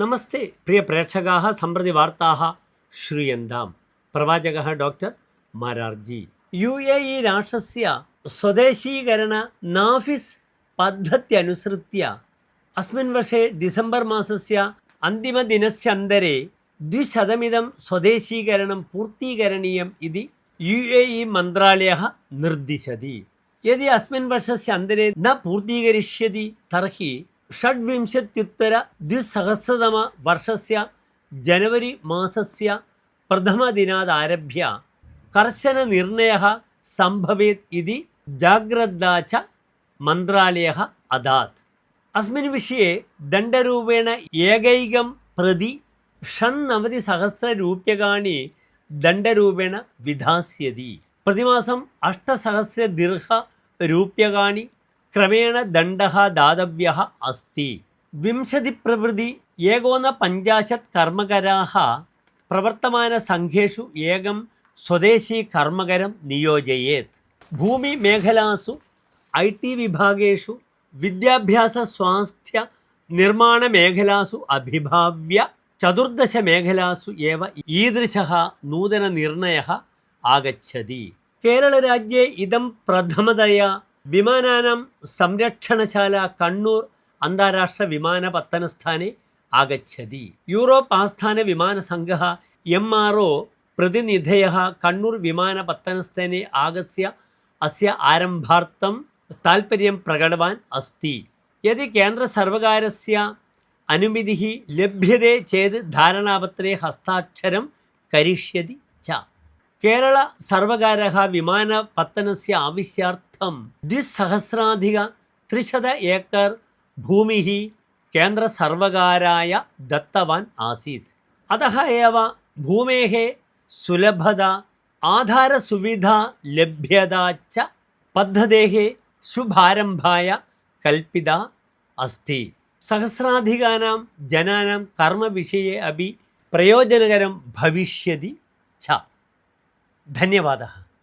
നമസ്തേ പ്രിയ പ്രേക്ഷകാ സമ്പ്രതി വാർത്താ ശ്രൂയന്താം. പ്രവാചക doctor Mararji. U A E രാഷ്ട്രസ്യ സ്വദേശീകരണ നാഫിസ് പദ്ധത്യനുസൃത്യ അസ്മിൻ വർഷേ ഡിസംബർ മാസസ്യ അന്തിമദിനസ്യന്തരെ ദ്വിശതമിതം സ്വദേശീകരണം പൂർത്തീകരണീയം ഇതി യു എ ഇ മന്ത്രാലയ നിർദ്ദിശതി. യതി അസ്മിൻ വർഷസ്യ അന്തരെ ന പൂർത്തീകരിഷ്യതി തർഹി पूर्तीकरिष्यति तर्हि षड्विंशत्युत्तरद्विसहस्रतमवर्षस्य जनवरि मासस्य प्रथमदिनादारभ्य कर्शननिर्णयः सम्भवेत् इति जाग्रद्दा च मन्त्रालयः अदात् अस्मिन् विषये दण्डरूपेण एकैकं प्रति षण्णवतिसहस्ररूप्यकाणि दण्डरूपेण विधास्यति ക്രമേണ ദണ്ഡഹ ദാതവ്യ അസ്തി. വിംശതിപ്രവൃത്തി ഏകോന പഞ്ചാശത് കർമ്മകരാഹ പ്രവർത്തമാന സംഘേഷു ഏകം സ്വദേശി കർമ്മകരം നിയോജയേത്. ഭൂമി മേഖലാസു ഐ ടി വിഭാഗേഷു വിദ്യാഭ്യാസ സ്വാസ്ഥ്യ നിർമ്മാണ മേഖലാസു അഭിഭാവ്യ ചതുർദശ മേഖലാസു ഏവ ഈദൃശ നൂതന നിർണയ ആഗച്ഛതി. കേരളരാജ്യേ ഇതം പ്രഥമതയാ വിമാനാനം സംരക്ഷണശാല കണ്ണൂർ അന്താരാഷ്ട്ര വിമാനപത്തനസ്ഥാനെ ആഗച്ഛതി. യൂറോപ്പ് ആസ്ഥാന വിമാനസംഘ എം ആർ ഒ പ്രതിനിധയ കണ്ണൂർ വിമാനപത്തനസ്ഥാനെ ആഗസ്യ അസ്യ ആരംഭാർത്ഥം താൽപ്പര്യം പ്രകടവാൻ അസ്തി. യതി കേന്ദ്രസർവകാരസ്യ അനുമതി ലഭ്യത്തെ ചേത് ധാരണാപത്രെ ഹസ്താക്ഷരം കരിഷ്യതി ച. കേരള സർവകാരഹ വിമാന പത്തനസ്യ ആവശ്യാർത്ഥം ദ്വിസഹസ്രാധിക ത്രിശത ഏക്കർ ഭൂമി കേന്ദ്ര സർവകാരായ ദത്തവാൻ ആസീത്. അതഹ ഏവ ഭൂമേः സുലഭത ആധാരസുവിധ ലഭ്യത ച പദ്ധതേः ശുഭാരംഭായ കൽപ്പിത അസ്തി. സഹസ്രാധികാനാം ജനാനാം കർമ്മവിഷയെ അപി പ്രയോജനകരം ഭവിഷ്യതി ഛ धन्यवादः।